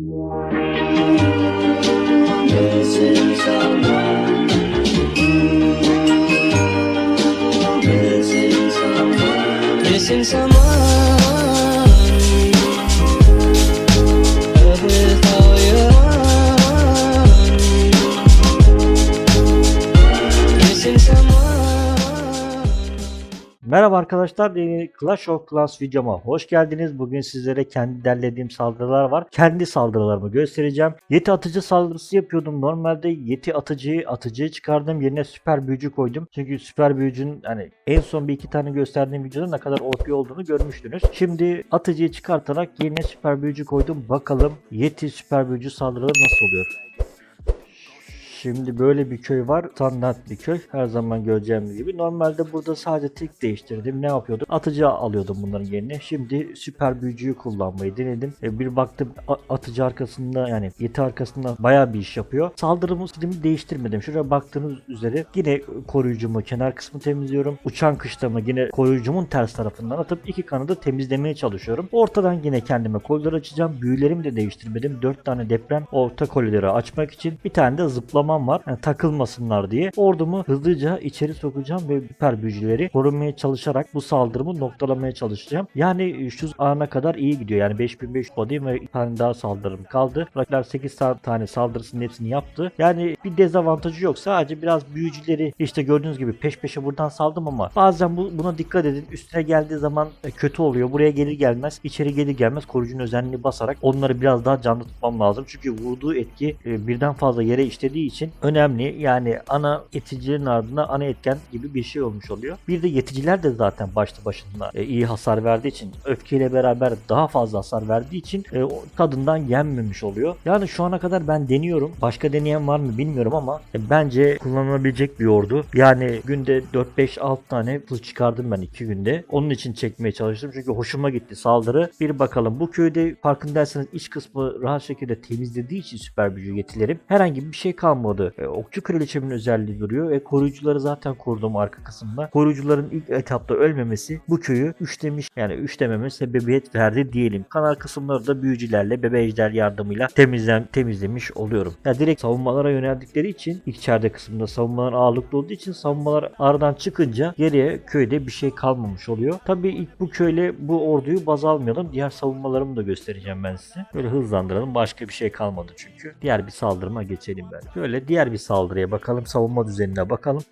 This is our world. This is our. This is our Merhaba arkadaşlar, Clash of Clans videoma hoş geldiniz. Bugün sizlere kendi derlediğim saldırılar var. Kendi saldırılarımı göstereceğim. Yeti atıcı saldırısı yapıyordum. Normalde yeti atıcıyı atıcıyı çıkardım. Yerine süper büyücü koydum. Çünkü süper büyücünün hani en son bir iki tane gösterdiğim videoda ne kadar OP olduğunu görmüştünüz. Şimdi atıcıyı çıkartarak yerine süper büyücü koydum. Bakalım yeti süper büyücü saldırıları nasıl oluyor? Şimdi böyle bir köy var. Standart bir köy. Her zaman göreceğimiz gibi. Normalde burada sadece tek değiştirdim. Ne yapıyordum? Atıcı alıyordum bunların yerine. Şimdi süper büyücüyü kullanmayı denedim. E, bir baktım atıcı arkasında yani yeti arkasında bayağı bir iş yapıyor. Saldırımı stilimi değiştirmedim. Şuraya baktığınız üzere yine koruyucumu kenar kısmı temizliyorum. Uçan kışlamı yine koruyucumun ters tarafından atıp iki kanadı temizlemeye çalışıyorum. Ortadan yine kendime koliler açacağım. Büyülerimi de değiştirmedim. 4 tane deprem orta kolileri açmak için. Bir tane de zıplamam var. Yani takılmasınlar diye. Ordumu hızlıca içeri sokacağım ve süper büyücüleri korumaya çalışarak bu saldırımı noktalamaya çalışacağım. Yani şu ana kadar iyi gidiyor. Yani 5500 body'm ve bir tane daha saldırım kaldı. Rakipler 8 tane saldırısının hepsini yaptı. Yani bir dezavantajı yok. Sadece biraz büyücüleri işte gördüğünüz gibi peş peşe buradan saldım ama bazen bu, buna dikkat edin. Üstüne geldiği zaman e, kötü oluyor. Buraya gelir gelmez, içeri gelir gelmez koruyucunun özelliğini basarak onları biraz daha canlı tutmam lazım. Çünkü vurduğu etki e, birden fazla yere işlediği için önemli. Yani ana eticilerin ardına ana etken gibi bir şey olmuş oluyor. Bir de yeticiler de zaten başlı başına e, iyi hasar verdiği için öfkeyle beraber daha fazla hasar verdiği için e, tadından yenmemiş oluyor. Yani şu ana kadar ben deniyorum. Başka deneyen var mı bilmiyorum ama e, bence kullanılabilecek bir ordu. Yani günde 4-5-6 tane kılıç çıkardım ben 2 günde. Onun için çekmeye çalıştım. Çünkü hoşuma gitti saldırı. Bir bakalım bu köyde farkındaysanız iç kısmı rahat şekilde temizlediği için süper büyücü yetilerim herhangi bir şey kalmadı. E, okçu kraliçemin özelliği duruyor. E, koruyucuları zaten kurdum arka kısımda. Koruyucuların ilk etapta ölmemesi bu köyü üçlemiş yani üçlememe sebebiyet verdi diyelim. Kanal kısımları da büyücülerle bebe yardımıyla temizlen temizlemiş oluyorum. Ya direkt savunmalara yöneldikleri için içeride kısımda savunmalar ağırlıklı olduğu için savunmalar aradan çıkınca geriye köyde bir şey kalmamış oluyor. Tabii ilk bu köyle bu orduyu baz almayalım. Diğer savunmalarımı da göstereceğim ben size. Böyle hızlandıralım. Başka bir şey kalmadı çünkü. Diğer bir saldırıma geçelim ben. Diğer bir saldırıya bakalım. Savunma düzenine bakalım.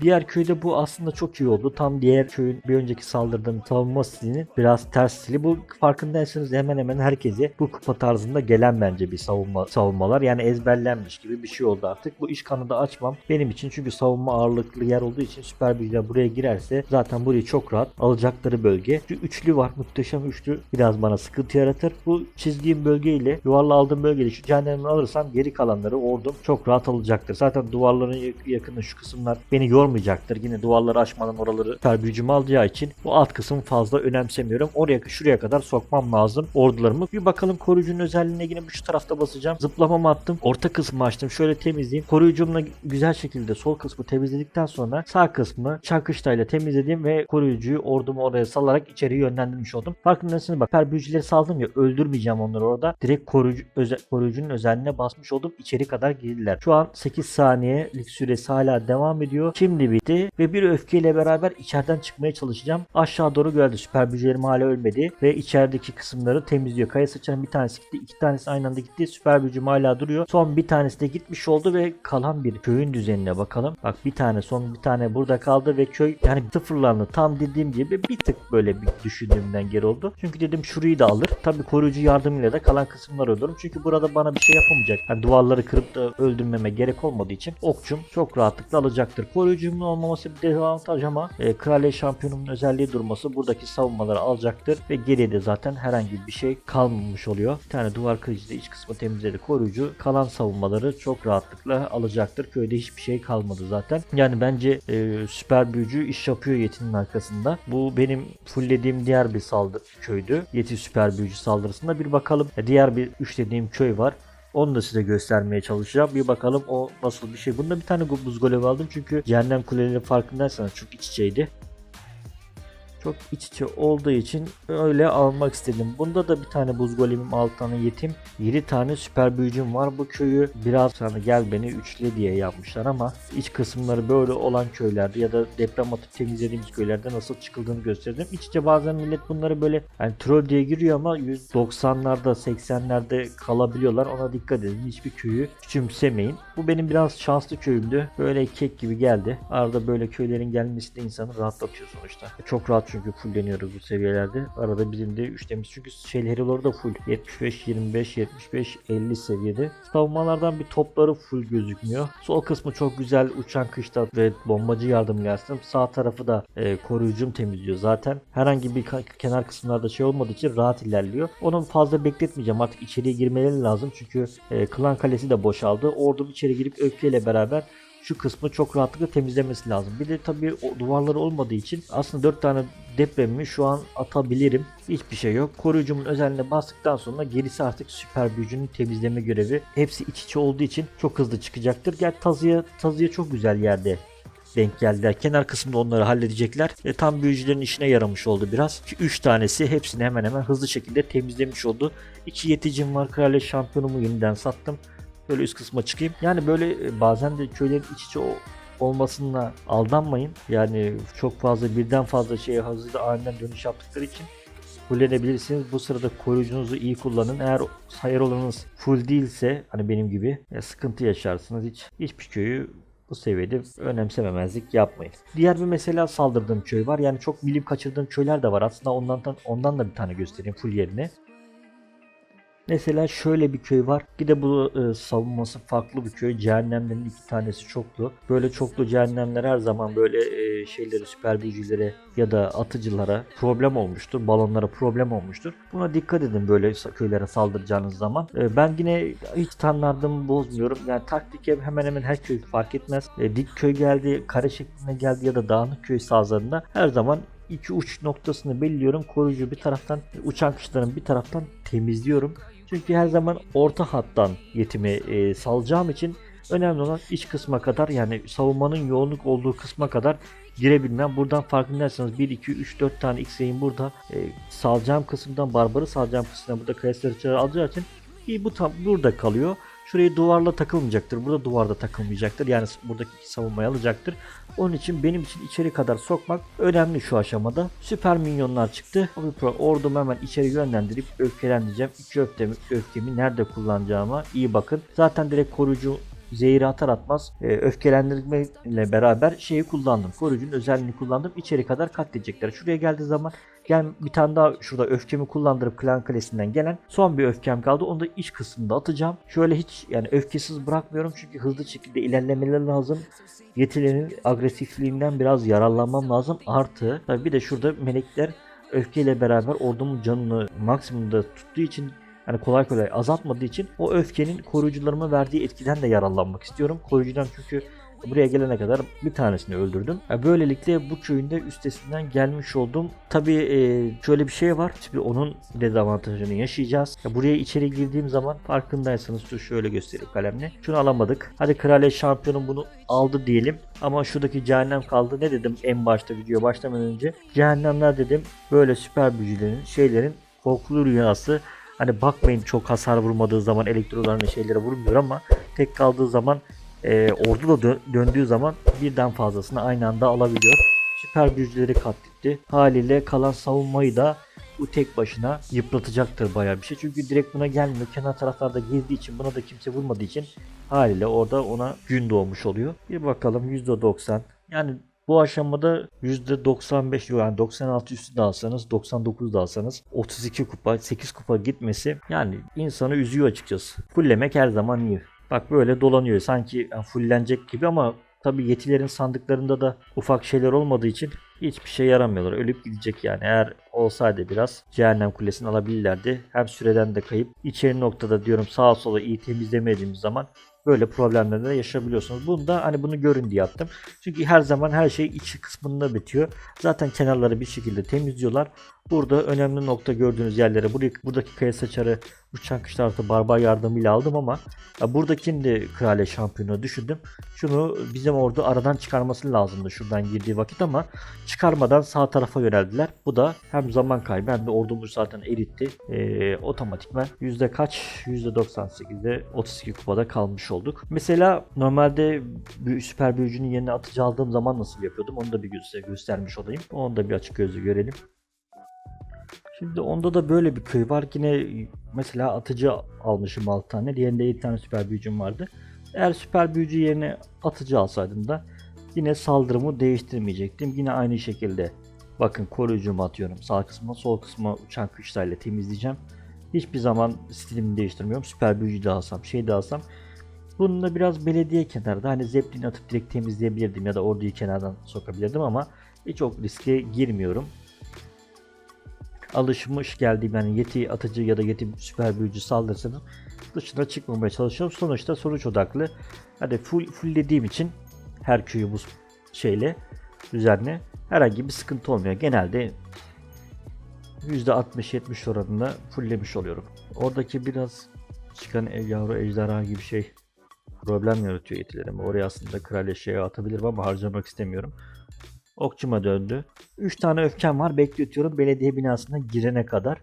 Diğer köyde bu aslında çok iyi oldu. Tam diğer köyün bir önceki saldırdığım savunma stilinin biraz ters stili. Bu farkındaysanız hemen hemen herkese bu kupa tarzında gelen bence bir savunma savunmalar. Yani ezberlenmiş gibi bir şey oldu artık. Bu iş kanadı açmam benim için çünkü savunma ağırlıklı yer olduğu için süper büyücüler buraya girerse zaten burayı çok rahat alacakları bölge. Şu üçlü var. Muhteşem üçlü biraz bana sıkıntı yaratır. Bu çizdiğim bölgeyle yuvarla aldığım bölgeyle şu cehennemini alırsam geri kalanları ordum çok rahat alacaktır. Zaten duvarların yak- yakını şu kısımlar beni yormayacaktır. Yine duvarları aşmadan oraları süper büyücümü alacağı için bu alt kısım fazla önemsemiyorum. Oraya şuraya kadar sokmam lazım ordularımı. Bir bakalım koruyucunun özelliğine yine şu tarafta basacağım. Zıplamamı attım. Orta kısmı açtım. Şöyle temizleyeyim. Koruyucumla güzel şekilde sol kısmı temizledikten sonra sağ kısmı çakıştayla temizledim ve koruyucuyu ordumu oraya salarak içeri yönlendirmiş oldum. Farkındaysanız bak süper saldım ya öldürmeyeceğim onları orada. Direkt koruyucu, öze, koruyucunun özelliğine basmış oldum. İçeri kadar girdiler. Şu an 8 saniyelik süresi hala devam ediyor. Şimdi bitti ve bir öfkeyle beraber içeriden çıkmaya çalışacağım. Aşağı doğru geldi. Süper büyücülerim hala ölmedi ve içerideki kısımları temizliyor. Kaya sıçranın bir tanesi gitti. iki tanesi aynı anda gitti. Süper büyücüm hala duruyor. Son bir tanesi de gitmiş oldu ve kalan bir köyün düzenine bakalım. Bak bir tane son bir tane burada kaldı ve köy yani sıfırlandı. Tam dediğim gibi bir tık böyle bir düşündüğümden geri oldu. Çünkü dedim şurayı da alır. Tabii koruyucu yardımıyla da kalan kısımları öldürürüm. Çünkü burada bana bir şey yapamayacak. Yani duvarları kırıp da öldürmeme gerek olmadığı için okçum çok rahatlıkla alacaktır. Koruyucumun olmaması bir dezavantaj ama e, kraliye şampiyonumun özelliği durması buradaki savunmaları alacaktır ve geriye de zaten herhangi bir şey kalmamış oluyor. Bir tane duvar kırıcı da iç kısmı temizledi koruyucu. Kalan savunmaları çok rahatlıkla alacaktır. Köyde hiçbir şey kalmadı zaten. Yani bence e, süper büyücü iş yapıyor Yeti'nin arkasında. Bu benim fulllediğim diğer bir saldırı köydü. Yeti süper büyücü saldırısında bir bakalım. E, diğer bir üçlediğim köy var. Onu da size göstermeye çalışacağım. Bir bakalım o nasıl bir şey. Bunda bir tane buz golevi aldım çünkü cehennem kuleleri farkındaysanız çok iç içeydi. Çok iç içe olduğu için öyle almak istedim. Bunda da bir tane buz golemim 6 tane yetim 7 tane süper büyücüm var. Bu köyü biraz hani gel beni üçle diye yapmışlar ama iç kısımları böyle olan köylerde ya da deprem atıp temizlediğimiz köylerde nasıl çıkıldığını gösterdim. İç içe bazen millet bunları böyle yani troll diye giriyor ama 190'larda 80'lerde kalabiliyorlar. Ona dikkat edin. Hiçbir köyü küçümsemeyin. Bu benim biraz şanslı köyümdü. Böyle kek gibi geldi. Arada böyle köylerin gelmesi de insanı rahatlatıyor sonuçta. Çok rahat çünkü fulleniyoruz bu seviyelerde. Arada bizim de üçlemiz çünkü şey hero'ları da full. 75, 25, 75, 50 seviyede. Savunmalardan bir topları full gözükmüyor. Sol kısmı çok güzel uçan kışta ve bombacı yardım gelsin. Sağ tarafı da e, koruyucum temizliyor zaten. Herhangi bir kenar kısımlarda şey olmadığı için rahat ilerliyor. Onu fazla bekletmeyeceğim. Artık içeriye girmeleri lazım. Çünkü e, klan kalesi de boşaldı. Ordum içeri girip öfkeyle beraber şu kısmı çok rahatlıkla temizlemesi lazım. Bir de tabii o duvarları olmadığı için aslında 4 tane depremimi şu an atabilirim. Hiçbir şey yok. Koruyucumun özelliğine bastıktan sonra gerisi artık süper büyücünün temizleme görevi. Hepsi iç içe olduğu için çok hızlı çıkacaktır. Gel tazıya, tazıya çok güzel yerde denk geldiler. Kenar kısmında onları halledecekler. E, tam büyücülerin işine yaramış oldu biraz. 3 tanesi hepsini hemen hemen hızlı şekilde temizlemiş oldu. 2 yeticim var. Kraliçe şampiyonumu yeniden sattım. Böyle üst kısma çıkayım. Yani böyle e, bazen de köylerin iç içe o- olmasına aldanmayın. Yani çok fazla birden fazla şeye hızlı aniden dönüş yaptıkları için fullenebilirsiniz. Bu sırada koruyucunuzu iyi kullanın. Eğer sayır olanınız full değilse hani benim gibi e, sıkıntı yaşarsınız. Hiç hiçbir köyü bu seviyede önemsememezlik yapmayın. Diğer bir mesela saldırdığım köy var. Yani çok milim kaçırdığım köyler de var. Aslında ondan ondan da bir tane göstereyim full yerine. Mesela şöyle bir köy var. Bir de bu e, savunması farklı bir köy. Cehennemlerin iki tanesi çoklu. Böyle çoklu cehennemler her zaman böyle e, şeyleri süper büyücülere ya da atıcılara problem olmuştur. Balonlara problem olmuştur. Buna dikkat edin böyle köylere saldıracağınız zaman. E, ben yine hiç standartımı bozmuyorum. Yani taktik hemen hemen her köy fark etmez. E, dik köy geldi, kare şeklinde geldi ya da dağınık köy sazlarında her zaman iki uç noktasını belirliyorum. Koruyucu bir taraftan, uçan kuşların bir taraftan temizliyorum. Çünkü her zaman orta hattan yetimi e, salacağım için önemli olan iç kısma kadar yani savunmanın yoğunluk olduğu kısma kadar girebilmem. Buradan farkındaysanız 1, 2, 3, 4 tane X-Ray'in burada e, salacağım kısımdan barbarı salacağım kısımdan burada Crest'leri alacağı için iyi bu tam burada kalıyor. Şurayı duvarla takılmayacaktır. Burada duvarda takılmayacaktır. Yani buradaki savunmayı alacaktır. Onun için benim için içeri kadar sokmak önemli şu aşamada. Süper minyonlar çıktı. O bir pro- Ordumu hemen içeri yönlendirip öfkelendireceğim. İki öfkemi, öfkemi nerede kullanacağıma iyi bakın. Zaten direkt koruyucu zehri atar atmaz e, öfkelendirme ile beraber şeyi kullandım. Koruyucunun özelliğini kullandım. İçeri kadar katledecekler. Şuraya geldiği zaman gel bir tane daha şurada öfkemi kullandırıp klan kalesinden gelen son bir öfkem kaldı. Onu da iç kısmında atacağım. Şöyle hiç yani öfkesiz bırakmıyorum çünkü hızlı şekilde ilerlemeleri lazım. Yetilerin agresifliğinden biraz yararlanmam lazım. Artı tabii bir de şurada melekler öfkeyle beraber ordumun canını maksimumda tuttuğu için yani kolay kolay azaltmadığı için o öfkenin koruyucularıma verdiği etkiden de yararlanmak istiyorum. Koruyucudan çünkü buraya gelene kadar bir tanesini öldürdüm. Böylelikle bu köyün de üstesinden gelmiş oldum. Tabii e, şöyle bir şey var. Şimdi onun dezavantajını yaşayacağız. Ya buraya içeri girdiğim zaman farkındaysanız şu şöyle göstereyim kalemle. Şunu alamadık. Hadi kraliçe şampiyonum bunu aldı diyelim. Ama şuradaki cehennem kaldı. Ne dedim en başta video başlamadan önce? Cehennemler dedim. Böyle süper büyücülerin şeylerin korkulu rüyası. Hani bakmayın çok hasar vurmadığı zaman elektrolarına şeylere vurmuyor ama tek kaldığı zaman e, ordu da dö- döndüğü zaman birden fazlasını aynı anda alabiliyor. Süper büyücüleri katletti. Haliyle kalan savunmayı da bu tek başına yıpratacaktır bayağı bir şey. Çünkü direkt buna gelmiyor. Kenar taraflarda gezdiği için buna da kimse vurmadığı için haliyle orada ona gün doğmuş oluyor. Bir bakalım %90. Yani bu aşamada %95 yani 96 üstü de alsanız 99 da alsanız 32 kupa 8 kupa gitmesi yani insanı üzüyor açıkçası. Fullemek her zaman iyi. Bak böyle dolanıyor sanki yani fullenecek gibi ama tabi yetilerin sandıklarında da ufak şeyler olmadığı için hiçbir şey yaramıyorlar. Ölüp gidecek yani. Eğer olsaydı biraz cehennem kulesini alabilirlerdi. Hem süreden de kayıp. içeri noktada diyorum sağa sola iyi temizlemediğimiz zaman böyle problemlerle de yaşayabiliyorsunuz. Bunu da hani bunu görün diye yaptım. Çünkü her zaman her şey içi kısmında bitiyor. Zaten kenarları bir şekilde temizliyorlar. Burada önemli nokta gördüğünüz yerlere burayı, buradaki kaya saçarı uçan kışlar artı barbar yardımıyla aldım ama ya buradakini de kraliye şampiyonu düşündüm. Şunu bizim orada aradan çıkarması lazımdı şuradan girdiği vakit ama çıkarmadan sağ tarafa yöneldiler. Bu da hem zaman kaybı hem de ordumuz zaten eritti. Ee, otomatikman yüzde kaç? Yüzde 98'de 32 kupada kalmış olduk. Mesela normalde bir süper büyücünün yerine atıcı aldığım zaman nasıl yapıyordum onu da bir göster göstermiş olayım. Onu da bir açık gözlü görelim. Şimdi onda da böyle bir köy var. Yine mesela atıcı almışım 6 tane. Diğerinde 7 tane süper büyücüm vardı. Eğer süper büyücü yerine atıcı alsaydım da yine saldırımı değiştirmeyecektim. Yine aynı şekilde bakın koruyucumu atıyorum. Sağ kısmına sol kısmına uçan kışlayla temizleyeceğim. Hiçbir zaman stilimi değiştirmiyorum. Süper büyücü de alsam şey de alsam. Bununla biraz belediye kenarda hani zeplin atıp direkt temizleyebilirdim ya da orduyu kenardan sokabilirdim ama hiç çok riske girmiyorum alışmış geldiğim yani yeti atıcı ya da yeti süper büyücü saldırısının dışına çıkmamaya çalışıyorum. Sonuçta sonuç odaklı. Hadi full fulllediğim için her köyü bu şeyle düzenle herhangi bir sıkıntı olmuyor. Genelde %60-70 oranında fulllemiş oluyorum. Oradaki biraz çıkan ev yavru ejderha gibi şey problem yaratıyor yetilerime. Oraya aslında kraliçeye atabilirim ama harcamak istemiyorum. Okçuma döndü. 3 tane öfkem var. Bekletiyorum belediye binasına girene kadar.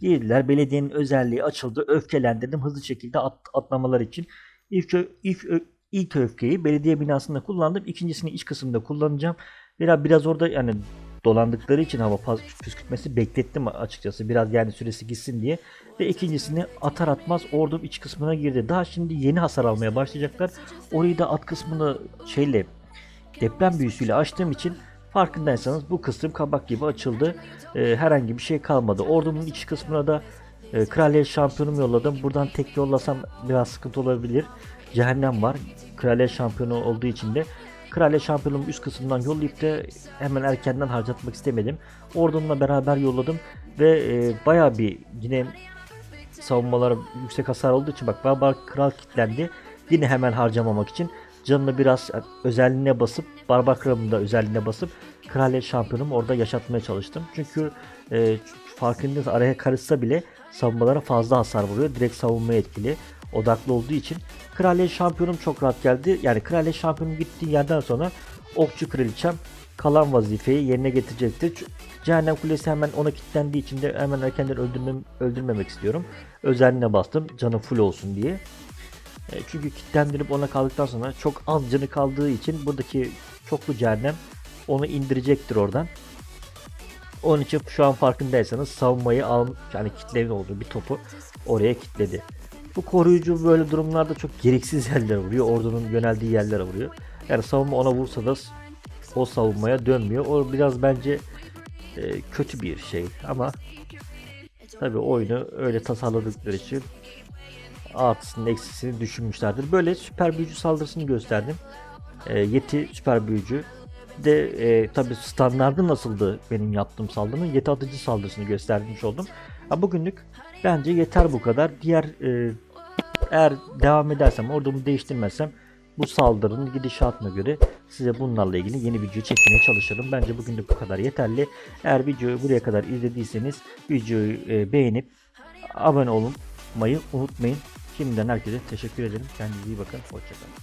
Girdiler. Belediyenin özelliği açıldı. Öfkelendirdim hızlı şekilde at, atlamalar için. İlk, ilk, ilk öfkeyi belediye binasında kullandım. İkincisini iç kısımda kullanacağım. Biraz, biraz orada yani dolandıkları için hava püskürtmesi beklettim açıkçası. Biraz yani süresi gitsin diye. Ve ikincisini atar atmaz ordum iç kısmına girdi. Daha şimdi yeni hasar almaya başlayacaklar. Orayı da at kısmını şeyle deprem büyüsüyle açtığım için farkındaysanız bu kısım kabak gibi açıldı. Ee, herhangi bir şey kalmadı. Ordumun iç kısmına da e, kraliyet şampiyonumu yolladım. Buradan tek yollasam biraz sıkıntı olabilir. Cehennem var. Kraliyet şampiyonu olduğu için de Kraliyet şampiyonumu üst kısımdan yollayıp da hemen erkenden harcatmak istemedim. Ordumla beraber yolladım ve e, bayağı bir yine savunmaları yüksek hasar olduğu için bak Barbar Kral kilitlendi. Yine hemen harcamamak için canını biraz özelliğine basıp Barbar da özelliğine basıp Kraliyet şampiyonumu orada yaşatmaya çalıştım. Çünkü e, farkındaysanız araya karışsa bile savunmalara fazla hasar vuruyor. Direkt savunmaya etkili. Odaklı olduğu için Kraliyet şampiyonum çok rahat geldi. Yani Kraliyet şampiyonum gittiği yerden sonra Okçu Kraliçem kalan vazifeyi yerine getirecektir. Cehennem Kulesi hemen ona kilitlendiği için de hemen erkenden öldürmem, öldürmemek istiyorum. Özelliğine bastım canı full olsun diye. E, Çünkü kilitlendirip ona kaldıktan sonra çok az canı kaldığı için buradaki çoklu cehennem onu indirecektir oradan. Onun için şu an farkındaysanız savunmayı al yani kitlevi olduğu bir topu oraya kitledi. Bu koruyucu böyle durumlarda çok gereksiz yerlere vuruyor. Ordunun yöneldiği yerlere vuruyor. Yani savunma ona vursa da o savunmaya dönmüyor. O biraz bence e, kötü bir şey ama tabi oyunu öyle tasarladıkları için artısını eksisini düşünmüşlerdir. Böyle süper büyücü saldırısını gösterdim. E, Yeti süper büyücü de e, tabi standardı nasıldı benim yaptığım saldırının Yeti atıcı saldırısını göstermiş oldum. Ha, bugünlük bence yeter bu kadar. Diğer e, eğer devam edersem ordumu değiştirmezsem bu saldırının gidişatına göre size bunlarla ilgili yeni video çekmeye çalışırım. Bence bugünlük bu kadar yeterli. Eğer videoyu buraya kadar izlediyseniz videoyu e, beğenip abone olmayı unutmayın. Şimdiden herkese teşekkür ederim. Kendinize iyi bakın. Hoşçakalın.